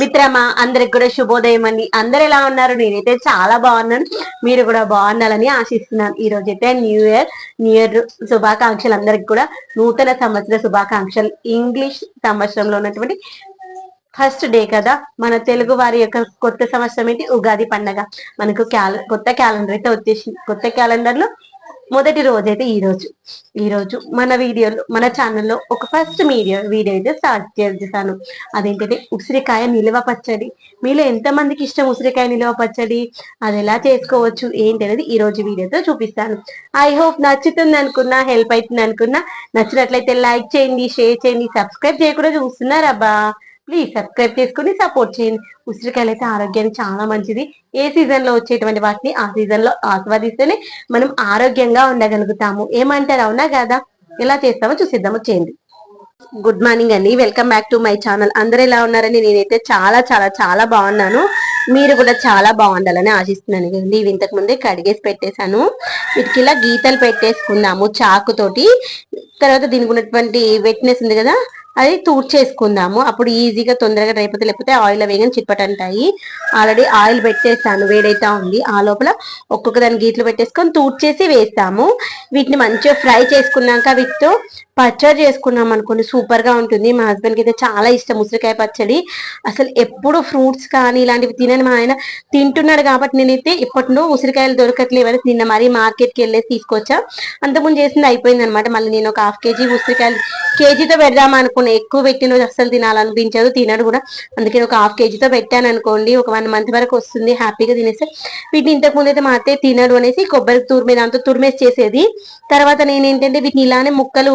మిత్రమా అందరికి కూడా శుభోదయం అండి. అందరు ఎలా ఉన్నారు? నేనైతే చాలా బాగున్నాను. మీరు కూడా బాగున్నారని ఆశిస్తున్నాను. ఈ రోజు అయితే న్యూ ఇయర్ న్యూ ఇయర్ శుభాకాంక్షలు అందరికి కూడా. నూతన సంవత్సర శుభాకాంక్షలు. ఇంగ్లీష్ సంవత్సరంలో ఉన్నటువంటి ఫస్ట్ డే కదా. మన తెలుగు వారి యొక్క కొత్త సంవత్సరం ఏంటి? ఉగాది పండగ. మనకు క్యాల కొత్త క్యాలెండర్ అయితే వచ్చేసింది. కొత్త క్యాలెండర్లో మొదటి రోజు అయితే ఈ రోజు. ఈ రోజు మన వీడియోలో మన ఛానల్లో ఒక ఫస్ట్ వీడియో వీడియో అయితే స్టార్ట్ చేస్తాను. అదేంటంటే ఉసిరికాయ నిల్వ పచ్చడి. మీలో ఎంత మందికి ఇష్టం ఉసిరికాయ నిల్వ పచ్చడి? అది ఎలా చేసుకోవచ్చు? ఏంటి అనేది ఈ రోజు వీడియోతో చూపిస్తాను. ఐ హోప్ నచ్చుతుంది అనుకున్నా హెల్ప్ అవుతుంది అనుకున్నా నచ్చినట్లయితే లైక్ చేయండి షేర్ చేయండి సబ్స్క్రైబ్ చేయకుండా చూస్తున్నారబ్బా. ప్లీజ్ సబ్స్క్రైబ్ చేసుకుని సపోర్ట్ చేయండి. ఉసిరికాయలు అయితే ఆరోగ్యానికి చాలా మంచిది. ఏ సీజన్లో వచ్చేటువంటి వాటిని ఆ సీజన్లో ఆస్వాదిస్తేనే మనం ఆరోగ్యంగా ఉండగలుగుతాము. ఏమంటారు? అవునా కదా? ఎలా చేస్తామో చూసిద్దాము. చేయండి. గుడ్ మార్నింగ్ అండి. Welcome back to my channel అందరు ఎలా ఉన్నారని నేనైతే చాలా చాలా చాలా బాగున్నాను. మీరు కూడా చాలా బాగుండాలని ఆశిస్తున్నాను కదండి. ఇవి ఇంతకు ముందే కడిగేసి పెట్టేశాను. వీటికి ఇలా గీతలు పెట్టేసుకుందాము చాకు తోటి తర్వాత దీనికి ఉన్నటువంటి వెట్నెస్ ఉంది కదా? అది తూడ్చేసుకుందాము అప్పుడు ఈజీగా తొందరగా రేపతి లేకపోతే ఆయిల్ వేగని చిట్పటంటాయి ఆల్రెడీ ఆయిల్ పెట్టేస్తాను వేడైతే ఉంది. ఆ లోపల ఒక్కొక్క దాని గీట్లు పెట్టేసుకొని తూర్చేసి వేస్తాము. వీటిని మంచిగా ఫ్రై చేసుకున్నాక వీటితో పచ్చడి చేసుకున్నాం అనుకోండి సూపర్గా ఉంటుంది. మా హస్బెండ్కి అయితే చాలా ఇష్టం ఉసిరికాయ పచ్చడి. అసలు ఎప్పుడు ఫ్రూట్స్ కానీ ఇలాంటివి తినని. మా ఆయన తింటున్నాడు కాబట్టి నేనైతే ఇప్పట్లో ఉసిరికాయలు దొరకట్లేవని నిన్న మరీ మార్కెట్కి వెళ్ళేసి తీసుకొచ్చా. అంతకుముందు చేసింది అయిపోయింది అనమాట మళ్ళీ నేను ఒక హాఫ్ కేజీ ఉసిరికాయలు కేజీతో పెడదాం అనుకున్నా. ఎక్కువ పెట్టిన రోజు అస్సలు తినాలనిపించదు తినడు కూడా. అందుకే ఒక హాఫ్ కేజీతో పెట్టాను అనుకోండి. ఒక వన్ మంత్ వరకు వస్తుంది హ్యాపీగా తినేస్తే. వీటిని ఇంతకుముందు అయితే మా అత్తయ్య తినడు అనేసి కొబ్బరి తురిమే దాంతో తురిమేసి చేసేది. తర్వాత నేను ఏంటంటే వీటిని ఇలానే ముక్కలు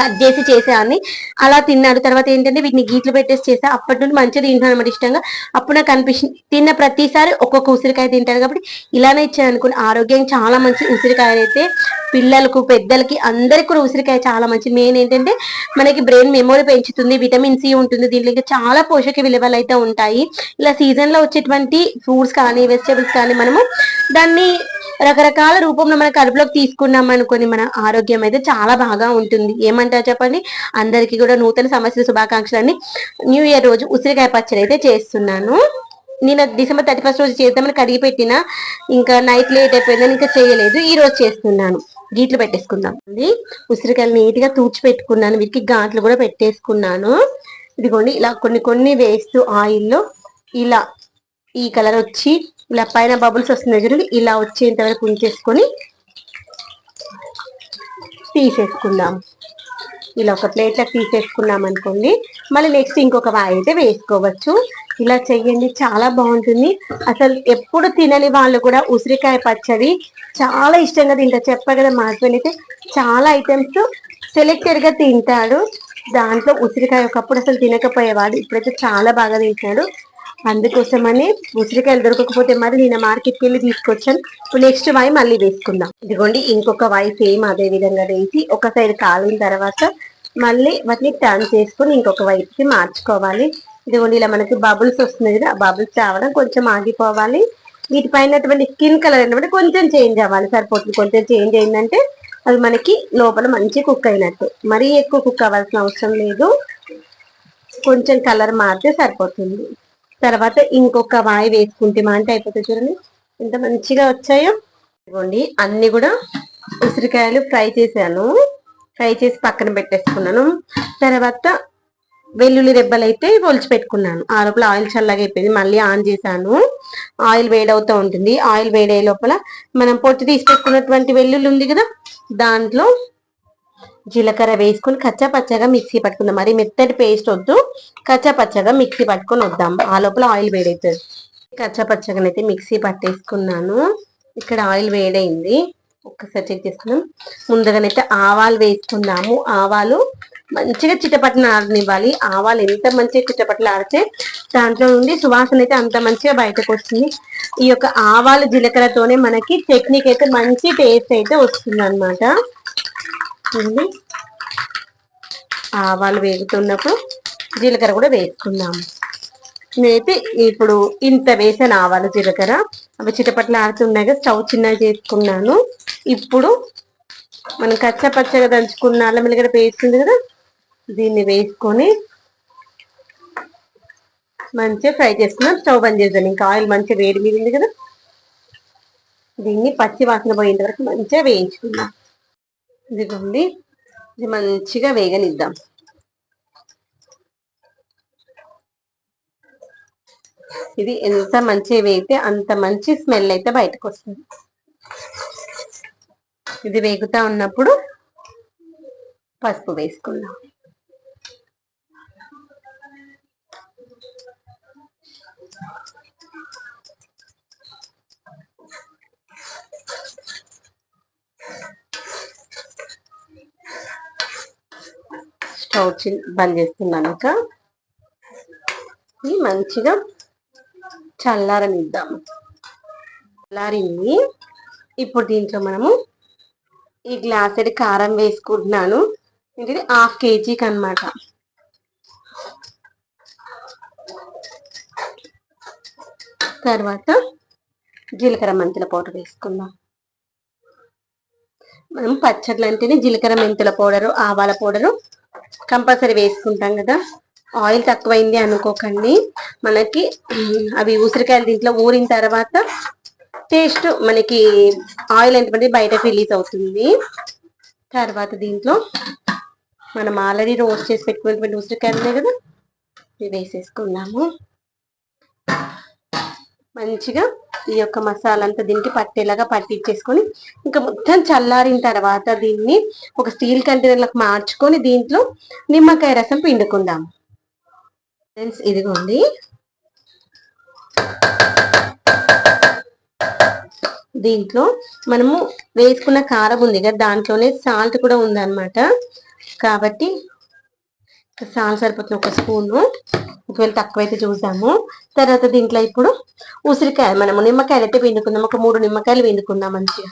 కట్ చేసి చేసేదాన్ని అలా తిన్నాడు. తర్వాత ఏంటంటే వీటిని గీట్లు పెట్టేసి చేసా అప్పటి నుండి మంచిగా తింటాను అనమాట ఇష్టంగా. అప్పుడు నాకు అనిపించింది. తిన్న ప్రతిసారి ఒక్కొక్క ఉసిరికాయ తింటాడు కాబట్టి ఇలానే ఇచ్చాను అనుకుని ఆరోగ్యం చాలా మంచి ఉసిరికాయలు అయితే పిల్లలకు పెద్దలకి అందరికి కూడా ఉసిరికాయ చాలా మంచి. మెయిన్ ఏంటంటే మనకి బ్రెయిన్ మెమొరీ పెంచుతుంది. విటమిన్ సి ఉంటుంది. దీంట్లో ఇంకా చాలా పోషక విలువలు అయితే ఉంటాయి. ఇలా సీజన్లో వచ్చేటువంటి ఫ్రూట్స్ కానీ వెజిటేబుల్స్ కానీ మనము దాన్ని రకరకాల రూపంలో మన కడుపులోకి తీసుకున్నాం అనుకోని మన ఆరోగ్యం అయితే చాలా బాగా ఉంటుంది. ఏమంటారు చెప్పండి? అందరికీ కూడా నూతన సంవత్సర శుభాకాంక్షలని న్యూ ఇయర్ రోజు ఉసిరికాయ పచ్చడి అయితే చేస్తున్నాను. నేను డిసెంబర్ థర్టీ ఫస్ట్ రోజు చేద్దామని కడిగి పెట్టిన. ఇంకా నైట్ లేట్ అయిపోయిందని ఇంకా చేయలేదు. ఈ రోజు చేస్తున్నాను. గీట్లు పెట్టేసుకుందాం. ఇది ఉసిరికాయలు నీట్గా తూర్చి పెట్టుకున్నాను. వీటికి గాట్లు కూడా పెట్టేసుకున్నాను. ఇదిగోండి ఇలా కొన్ని కొన్ని వేస్తూ ఆయిల్లో ఇలా ఈ కలర్ వచ్చి ఇలా పైన బబుల్స్ వస్తున్నాయి చూడండి ఇలా వచ్చేంత వరకు ఉంచేసుకొని తీసేసుకుందాం. ఇలా ఒక ప్లేట్లోకి తీసేసుకున్నాం అనుకోండి. మళ్ళీ నెక్స్ట్ ఇంకొక వాయి అయితే వేసుకోవచ్చు. ఇలా చెయ్యండి చాలా బాగుంటుంది. అసలు ఎప్పుడు తినని వాళ్ళు కూడా ఉసిరికాయ పచ్చడి చాలా ఇష్టంగా తింటారు. చెప్పా కదా మా హస్బెండ్ అయితే చాలా ఐటమ్స్ సెలెక్టెడ్గా తింటాడు. దాంట్లో ఉసిరికాయ ఒకప్పుడు అసలు తినకపోయేవాడు ఇప్పుడైతే చాలా బాగా తింటున్నాడు అందుకోసమని ఉసిరికాయలు దొరకకపోతే మరి నేను మార్కెట్కి వెళ్ళి తీసుకొచ్చాను. ఇప్పుడు నెక్స్ట్ వాయి మళ్ళీ వేసుకుందాం. ఇదిగోండి ఇంకొక వాయి సేమ్ అదే విధంగా వేసి ఒక సైడ్ కాలిన తర్వాత మళ్ళీ వాటిని టర్న్ చేసుకొని ఇంకొక వైపుకి మార్చుకోవాలి. ఇదిగోండి ఇలా మనకి బబుల్స్ వస్తున్నాయి కదా బబుల్స్ రావడం కొంచెం ఆగిపోవాలి. వీటి పైన స్కిన్ కలర్ ఏంటంటే కొంచెం చేంజ్ అవ్వాలి. సరిపోతుంది కొంచెం చేంజ్ అయిందంటే అది మనకి లోపల మంచి కుక్ అయినట్టు. మరీ ఎక్కువ కుక్ అవ్వాల్సిన అవసరం లేదు. కొంచెం కలర్ మారితే సరిపోతుంది. తర్వాత ఇంకొక వాయి వేసుకుంటే మా అంటే అయిపోతుంది చూడండి. ఎంత మంచిగా వచ్చాయో. ఇవ్వండి అన్ని కూడా ఉసిరికాయలు ఫ్రై చేశాను. ఫ్రై చేసి పక్కన పెట్టేసుకున్నాను. తర్వాత వెల్లుల్లి రెబ్బలు అయితే ఒలిచి పెట్టుకున్నాను. ఆ లోపల ఆయిల్ చల్లగా అయిపోయింది. మళ్ళీ ఆన్ చేశాను. ఆయిల్ వేడవుతూ ఉంటుంది. ఆయిల్ వేడయ్యే లోపల మనం పొట్టు తీసి పెట్టుకున్నటువంటి వెల్లుల్లి ఉంది కదా దాంట్లో జీలకర్ర వేసుకొని కచ్చా పచ్చగా మిక్సీ పట్టుకుందాం. మరి మెత్తటి పేస్ట్ వద్దు కచ్చా పచ్చగా మిక్సీ పట్టుకొని వద్దాం. ఆ లోపల ఆయిల్ వేడవుతుంది కచ్చా పచ్చగానైతే మిక్సీ పట్టేసుకున్నాను. ఇక్కడ ఆయిల్ వేడైంది. ఒక్కసారి చెక్ చేసుకున్నాం ముందుగానైతే ఆవాలు వేసుకుందాము. ఆవాలు మంచిగా చిట్టపట్టిన ఆడనివ్వాలి ఆవాలు ఎంత మంచిగా చిట్టపట్టలు ఆడితే దాంట్లో నుండి సువాసన అయితే అంత మంచిగా బయటకు వస్తుంది. ఈ యొక్క ఆవాలు జీలకర్రతోనే మనకి చట్నీకి అయితే మంచి టేస్ట్ అయితే వస్తుంది అనమాట ఆవాలు వేగుతున్నప్పుడు జీలకర్ర కూడా వేసుకుందాము నేనైతే ఇప్పుడు ఇంత వేసాను ఆవాలు జీలకర్ర అవి చిటపట్లు ఆడుతున్నాయి కదా స్టవ్ చిన్న చేసుకున్నాను. ఇప్పుడు మనం కచ్చపచ్చగా దంచుకున్న అల్లం ఎల్లిగడ్డ పేస్ట్ ఉంది కదా దీన్ని వేసుకొని మంచిగా ఫ్రై చేసుకున్నాం. స్టవ్ బంద్ చేద్దాం. ఇంకా ఆయిల్ మంచిగా వేడి మీద ఉంది కదా దీన్ని పచ్చి వాసన పోయేంత వరకు మంచిగా వేయించుకుందాం. ఇదిగోండి. ఇది మంచిగా వేగనిద్దాం. ఇది ఎంత మంచిగా వేగితే అంత మంచి స్మెల్ అయితే బయటకు వస్తుంది ఇది వేగుతా ఉన్నప్పుడు పసుపు వేసుకుందాం. స్టవ్ బంద్ చేస్తున్నాక ఇది మంచిగా చల్లారనిద్దాం. చల్లారింది. ఇప్పుడు దీంట్లో మనము ఈ గ్లాస్ అయితే కారం వేసుకుంటున్నాను. ఇది హాఫ్ కేజీకి అన్నమాట తర్వాత జీలకర్ర మెంతుల పౌడర్ వేసుకుందాం. మనం పచ్చళ్ళు అంటేనే జీలకర్ర మెంతుల పౌడరు ఆవాల పౌడరు కంపల్సరీ వేసుకుంటాం కదా. ఆయిల్ తక్కువైంది అనుకోకండి. మనకి అవి ఉసిరికాయలు దీంట్లో ఊరిన తర్వాత టేస్ట్ మనకి ఆయిల్ ఎంతమంది బయట రిలీజ్ అవుతుంది. తర్వాత దీంట్లో మనం ఆల్రెడీ రోస్ట్ చేసి పెట్టుకున్నటువంటి ఉసిరికాయలు ఉన్నాయి కదా ఇవి వేసేసుకున్నాము మంచిగా ఈ యొక్క మసాలా అంతా దీనికి పట్టేలాగా పట్టించేసుకొని ఇంకా మొత్తం చల్లారిన తర్వాత దీన్ని ఒక స్టీల్ కంటైనర్లకు మార్చుకొని దీంట్లో నిమ్మకాయ రసం పిండుకుందాం. ఫ్రెండ్స్ ఇదిగోండి. దీంట్లో మనము వేసుకున్న కారం ఉంది కదా దాంట్లోనే సాల్ట్ కూడా ఉందన్నమాట. కాబట్టి చాలా సరిపోతుంది. ఒక స్పూను. ఒకవేళ తక్కువైతే చూసాము తర్వాత దీంట్లో ఇప్పుడు ఉసిరికాయ. మనము నిమ్మకాయలు అయితే పిండుకుందాం. ఒక మూడు నిమ్మకాయలు పిండుకుందాం మంచిగా.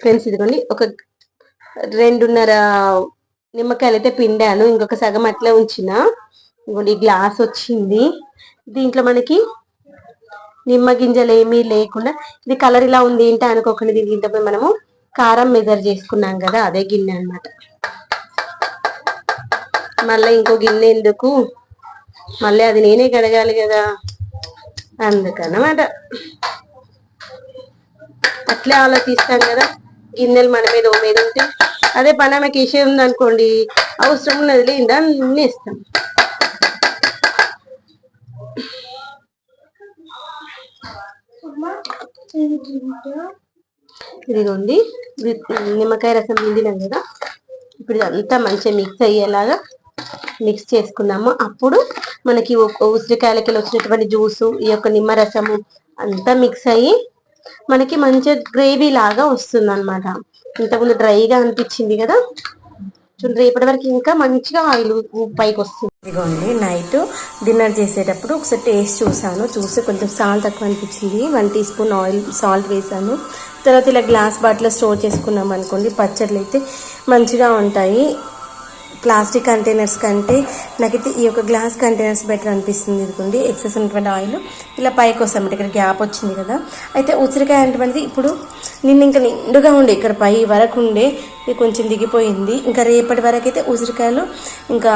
ఫ్రెండ్స్ ఇదిగోండి. ఒక రెండున్నర నిమ్మకాయలు అయితే పిండాను. ఇంకొక సగం అట్లా ఉంచిన. ఇంకోటి గ్లాస్ వచ్చింది. దీంట్లో మనకి నిమ్మ గింజలు ఏమీ లేకుండా ఇది కలర్ ఇలా ఉంది ఏంటి అనుకోకుండా దీనికి ఇంత మనము కారం మెజర్ చేసుకున్నాం కదా అదే గిన్నె అనమాట మళ్ళీ ఇంకో గిన్నె ఎందుకు? మళ్ళీ అది నేనే కడగాలి కదా. అందుకన్నమాట అట్లే ఆలోచిస్తాం కదా. గిన్నెలు మన మీద ఓ మీద ఉంటే. అదే పని ఆమెకి ఇష్యూ ఉందనుకోండి. అవసరం ఉన్నది లేదా అన్నీ ఇస్తాం ఇదిగోండి. నిమ్మకాయ రసం పిండినాం కదా. ఇప్పుడు అంతా మంచిగా మిక్స్ అయ్యేలాగా మిక్స్ చేసుకున్నాము. అప్పుడు మనకి ఒక ఉసిరికాయలకి వచ్చినటువంటి జ్యూసు ఈ యొక్క నిమ్మరసము అంతా మిక్స్ అయ్యి మనకి మంచి గ్రేవీ లాగా వస్తుంది అనమాట ఇంతకుముందు డ్రైగా అనిపించింది కదా? చూడండి రేపటి వరకు ఇంకా మంచిగా ఆయిల్ పైకి వస్తుంది. ఇదిగోండి నైట్ డిన్నర్ చేసేటప్పుడు ఒకసారి టేస్ట్ చూసాను. చూసి కొంచెం సాల్ట్ తక్కువ అనిపించింది. One teaspoon oil salt వేసాను. తర్వాత ఇలా గ్లాస్ బాటిల్లో స్టోర్ చేసుకున్నాం అనుకోండి పచ్చళ్ళు అయితే మంచిగా ఉంటాయి. ప్లాస్టిక్ కంటైనర్స్ కంటే నాకైతే ఈ యొక్క గ్లాస్ కంటైనర్స్ బెటర్ అనిపిస్తుంది ఇదిగోండి. ఎక్సెస్ ఉన్నటువంటి ఆయిల్ ఇలా పైకి వస్తామంటే ఇక్కడ గ్యాప్ వచ్చింది కదా. అయితే ఉసిరికాయ అటువంటిది ఇప్పుడు నిన్న ఇంకా నిండుగా ఉండే. ఇక్కడ పై వరకు ఉండే ఇది కొంచెం దిగిపోయింది. ఇంకా రేపటి వరకు అయితే ఉసిరికాయలు ఇంకా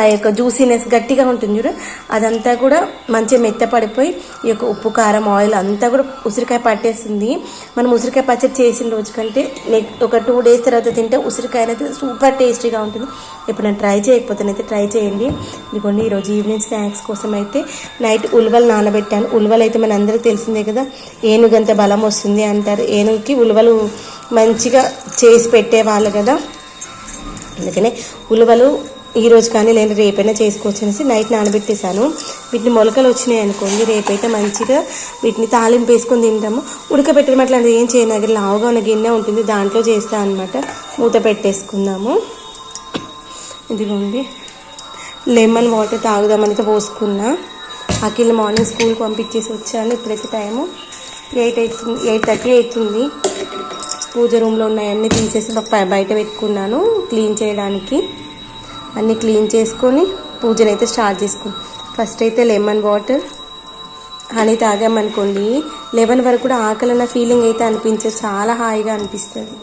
ఆ యొక్క జ్యూసీనెస్ గట్టిగా ఉంటుంది చూడు అదంతా కూడా మంచిగా మెత్తపడిపోయి ఈ యొక్క ఉప్పు కారం ఆయిల్ అంతా కూడా ఉసిరికాయ పట్టేస్తుంది మనం ఉసిరికాయ పచ్చడి చేసిన రోజు కంటే నెక్ ఒక టూ డేస్ తర్వాత తింటే ఉసిరికాయ అనేది సూపర్ టేస్టీగా ఉంటుంది. ఎప్పుడైనా ట్రై చేయకపోతేనైతే ట్రై చేయండి. ఇదిగోండి ఈరోజు ఈవినింగ్ స్నాక్స్ కోసం అయితే నైట్ ఉలవలు నానబెట్టాను. ఉలవలు అయితే మన అందరికీ తెలిసిందే కదా ఏనుగంత బలం వస్తుంది అంటారు. ఏనుగుకి ఉలవలు మంచిగా చేసి పెట్టేవాళ్ళు కదా. అందుకనే ఉలవలు ఈరోజు కానీ నేను రేపైనా చేసుకోవచ్చు అనేసి నైట్ నానబెట్టేశాను. వీటిని మొలకలు వచ్చినాయి అనుకోండి రేపైతే మంచిగా వీటిని తాలింపు వేసుకొని తింటాము. ఉడకబెట్టడం అట్లాంటిది ఏం చేయను దగ్గర లావుగా ఉన్న గిన్నె ఉంటుంది దాంట్లో చేస్తా అనమాట మూత పెట్టేసుకుందాము. ఇదిగోండి. లెమన్ వాటర్ తాగుదామని పోసుకున్నా. అఖిల్ మార్నింగ్ స్కూల్కి పంపించేసి వచ్చాను. ఇప్పుడైతే టైము ఎయిట్ అవుతుంది ఎయిట్ థర్టీ అవుతుంది. పూజ రూమ్లో ఉన్నాయన్నీ తీసేసి బయట పెట్టుకున్నాను క్లీన్ చేయడానికి. అన్నీ క్లీన్ చేసుకొని పూజనైతే అయితే స్టార్ట్ చేసుకున్నాను ఫస్ట్ అయితే లెమన్ వాటర్ హనీ తాగామనుకోండి లెవెన్ వరకు కూడా ఆకలి అన్న ఫీలింగ్ అయితే అనిపించదు చాలా హాయిగా అనిపిస్తుంది.